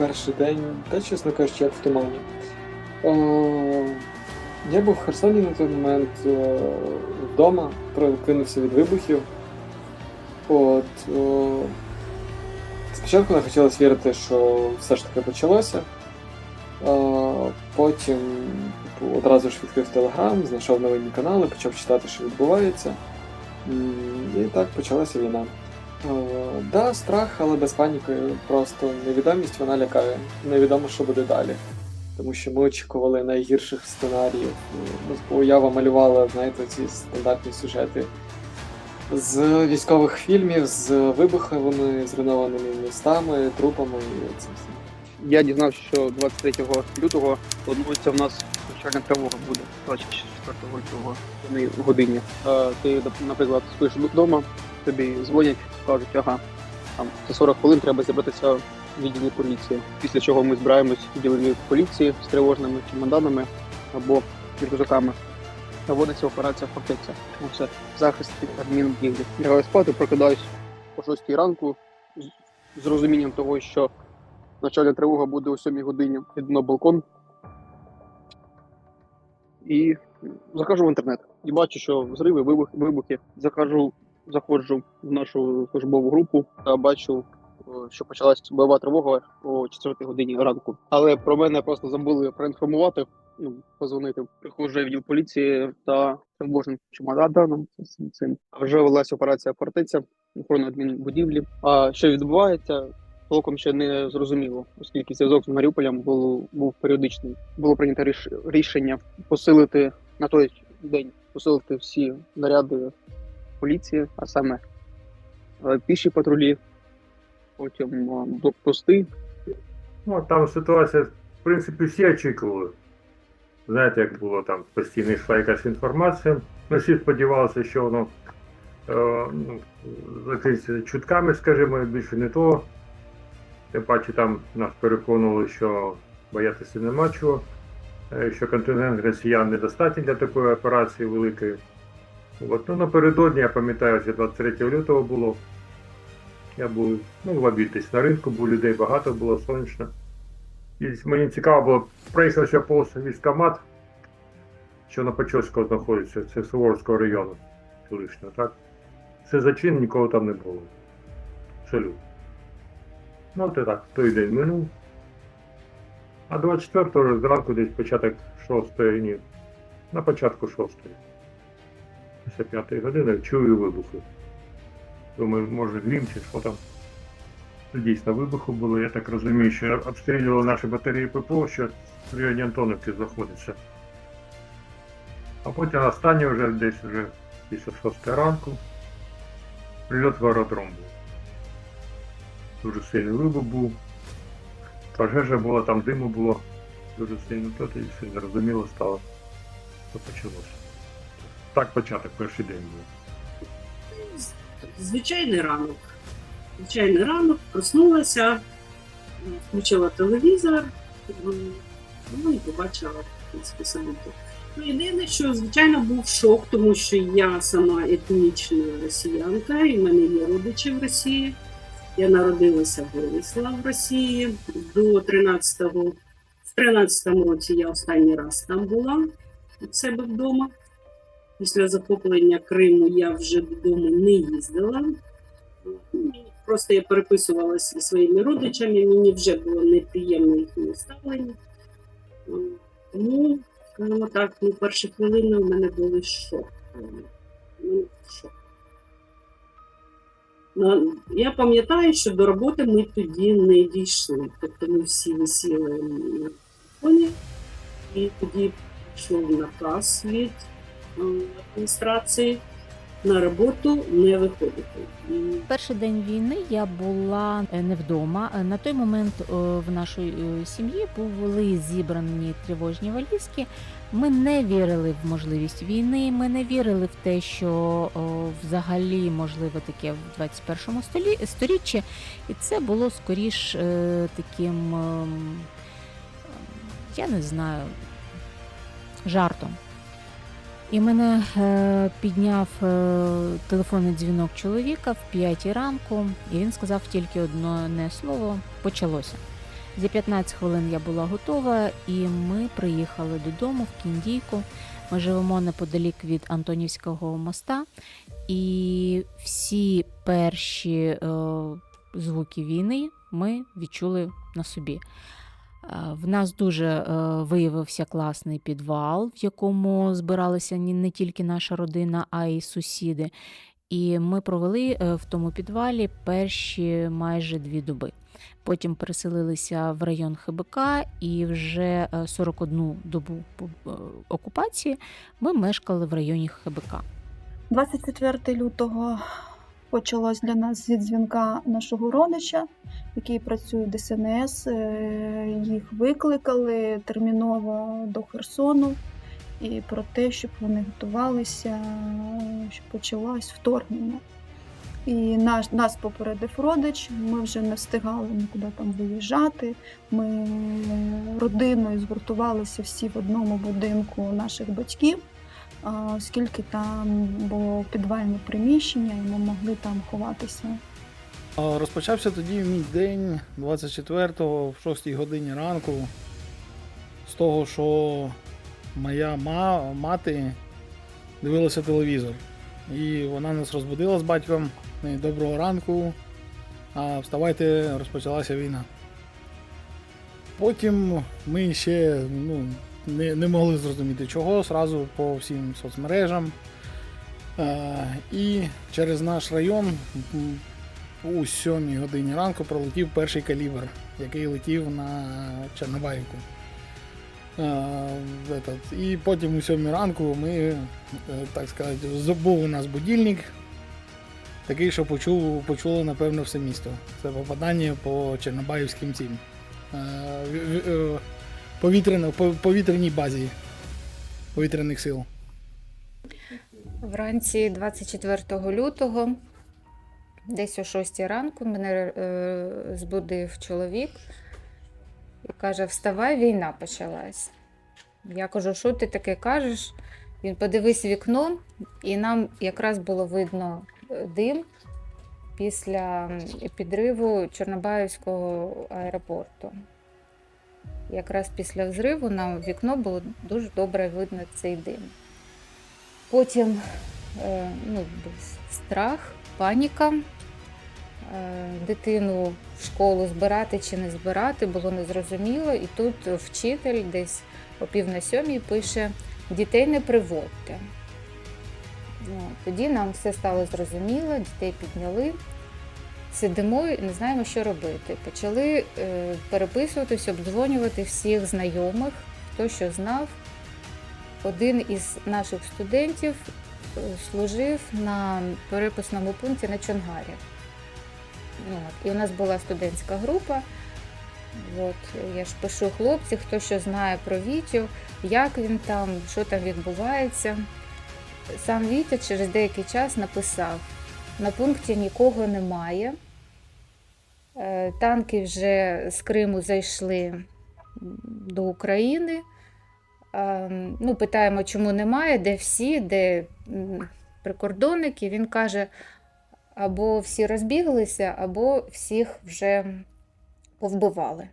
перший день, та чесно кажучи, як в тумані. Е, я був в Херсоні на той момент е, вдома, прокинувся від вибухів. От, е, спочатку не хотілося вірити, що все ж таки почалося. Е, потім типу, одразу ж відкрив Телеграм, знайшов новинні канали, почав читати, що відбувається. І так почалася війна. Е, да, страх, але без паніки. Просто невідомість вона лякає. Невідомо, що буде далі. Тому що ми очікували найгірших сценаріїв. Ну, Уява малювала, знаєте, ці стандартні сюжети з військових фільмів, з вибуховими, зруйнованими містами, трупами і цим всім. Я дізнався, що 23 лютого планується в нас навчальна тривога буде 24 лютого в годині. Е, Ти, наприклад, спиш вдома, тобі дзвонять, кажуть, ага, там за 40 хвилин треба зібратися в відділі поліції. Після чого ми збираємось в відділенні поліції з тривожними чемоданами або рюкзаками. Наводиться операція фортеця. Ну, це захист від адмінбудівлі. Лягаю спати, прокидаюсь о 6 ранку з- розумінням того, що Начальна тривога буде о 7 годині. Йду на балкон і захожу в інтернет. І бачу, що взриви, вибух, вибухи. Захожу, заходжу в нашу службову групу та бачу, що почалася бойова тривога о 4 годині ранку. Але про мене просто забули проінформувати. Ну, позвонити. Приходжу відділ поліції та тривожним чемоданом цим. Вже велася операція фортеця охорони адмінбудівлі. А що відбувається? толком ще не зрозуміло, оскільки зв'язок з Маріуполем був, був періодичний. Було прийнято ріш- рішення посилити на той день, посилити всі наряди поліції, а саме е, піші патрулі, потім е, блокпости. Ну, там ситуація, в принципі, всі очікували. Знаєте, як було там постійно йшла якась інформація. Ми всі сподівалися, що воно е, ну, чутками, скажімо, більше не того. Тим паче там нас переконували, що боятися нема чого, що контингент росіян недостатній для такої операції великої. От, ну, напередодні, я пам'ятаю, що 23 лютого було. Я був ну, в обід на ринку, бо людей багато було сонячно. І мені цікаво було, проїхався повз військкомат, що на Печорського знаходиться, це Суворовського району колишнього, так? Все зачин, нікого там не було. Абсолютно. Ну, от так, той день минув. А 24-го зранку десь початок 6 ні. На початку 6 після 5 години чую вибухи. Думаю, може грім чи що там. Дійсно, вибуху було, я так розумію, що обстрілювали наші батареї ППО, що в районі Антоновки знаходиться. А потім останнє вже десь вже після 6 ранку. Прильот в аеродром був. Дуже сильний вибух був. Пожежа була, там диму було дуже сильно, то і все зрозуміло стало, що почалося. Так початок, перший день був. Звичайний ранок. Звичайний ранок, проснулася, включила телевізор, ну і побачила события. Ну, єдине, що звичайно був шок, тому що я сама етнічна росіянка, і в мене є родичі в Росії. Я народилася, виросла в Росії до 13-го. В 13-му році я останній раз там була у себе вдома. Після захоплення Криму я вже додому не їздила. Просто я переписувалася зі своїми родичами, мені вже було неприємно їхнє ставлення. Тому, скажімо так, ну, перші хвилини у мене були шок. Ну. Ну, Я пам'ятаю, що до роботи ми тоді не дійшли. Тобто ми всі висіли на телефоні, і тоді пішов наказ від адміністрації на роботу не виходити. Перший день війни я була е, не вдома. Е, На той момент е, в нашій е, сім'ї були зібрані тривожні валізки. Ми не вірили в можливість війни. Ми не вірили в те, що о, взагалі можливо таке в 21 столі сторіччі. І це було скоріш е, таким, ем, я не знаю, жартом. І мене е, підняв е, телефонний дзвінок чоловіка в 5 ранку, і він сказав тільки одне слово почалося. За 15 хвилин я була готова, і ми приїхали додому в Кіндійку. Ми живемо неподалік від Антонівського моста, і всі перші е, звуки війни ми відчули на собі. Е, В нас дуже е, виявився класний підвал, в якому збиралися ні- не тільки наша родина, а й сусіди. І ми провели е, в тому підвалі перші майже дві доби. Потім переселилися в район ХБК, і вже е, 41 добу окупації ми мешкали в районі ХБК. 24 лютого почалось для нас зі дзвінка нашого родича, який працює в ДСНС. Е, Їх викликали терміново до Херсону і про те, щоб вони готувалися, щоб почалось вторгнення. І наш, нас попередив родич, ми вже не встигали нікуди там виїжджати. Ми родиною згуртувалися всі в одному будинку наших батьків оскільки там було підвальне приміщення, і ми могли там ховатися. Розпочався тоді мій день 24-го в 6-й годині ранку з того, що моя ма, мати дивилася телевізор. І вона нас розбудила з батьком. «Е, Доброго ранку. А вставайте, розпочалася війна. Потім ми ще ну, не, не могли зрозуміти чого, зразу по всім соцмережам. Е, і через наш район у 7 годині ранку пролетів перший калібр, який летів на Чорнобаївку. Е, этот, І потім у 7 ранку ми, е, так сказати, був у нас будильник, такий, що почув, почуло, напевно, все місто. Це попадання по Чорнобаївським цим. Повітряно- повітряній базі повітряних сил. Вранці 24 лютого, десь о 6 ранку, мене е, збудив чоловік і каже: Вставай, війна почалась. Я кажу, що ти таке кажеш? Він подивись вікно, і нам якраз було видно е, дим після підриву Чорнобаївського аеропорту. Якраз після взриву нам в вікно було дуже добре видно цей дим. Потім е, ну, страх, паніка. Е, Дитину в школу збирати чи не збирати було незрозуміло. І тут вчитель десь о пів на сьомій пише: дітей не приводьте. Ну, тоді нам все стало зрозуміло, дітей підняли. Сидимо і не знаємо, що робити. Почали е, переписуватись, обдзвонювати всіх знайомих, хто що знав один із наших студентів е, служив на переписному пункті на Чонгарі. Ну, от, І у нас була студентська група. От, я ж пишу хлопці, хто що знає про Вітю, як він там, що там відбувається. Сам Вітя через деякий час написав: на пункті нікого немає. Е, Танки вже з Криму зайшли до України. Е, Ну, питаємо, чому немає, де всі, де прикордонники. Він каже: або всі розбіглися, або всіх вже повбивали.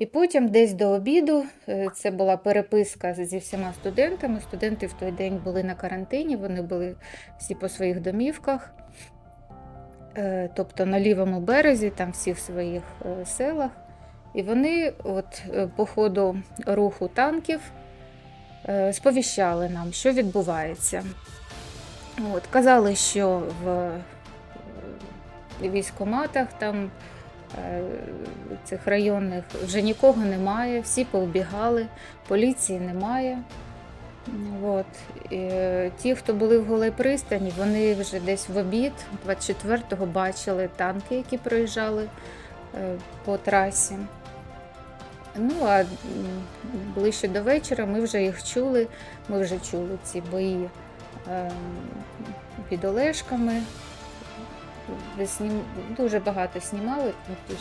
І потім десь до обіду е, це була переписка зі всіма студентами. Студенти в той день були на карантині, вони були всі по своїх домівках, Е, тобто на лівому березі, там всі в своїх е, селах. І вони, от по ходу руху танків, сповіщали нам, що відбувається. От, казали, що в військоматах там цих районних вже нікого немає, всі повбігали, поліції немає. От. І, е, ті, хто були в голій пристані, вони вже десь в обід 24-го бачили танки, які проїжджали е, по трасі. Ну, а ближче до вечора ми вже їх чули, ми вже чули ці бої е, під Олешками. Ви снім... Дуже багато знімали, ті ж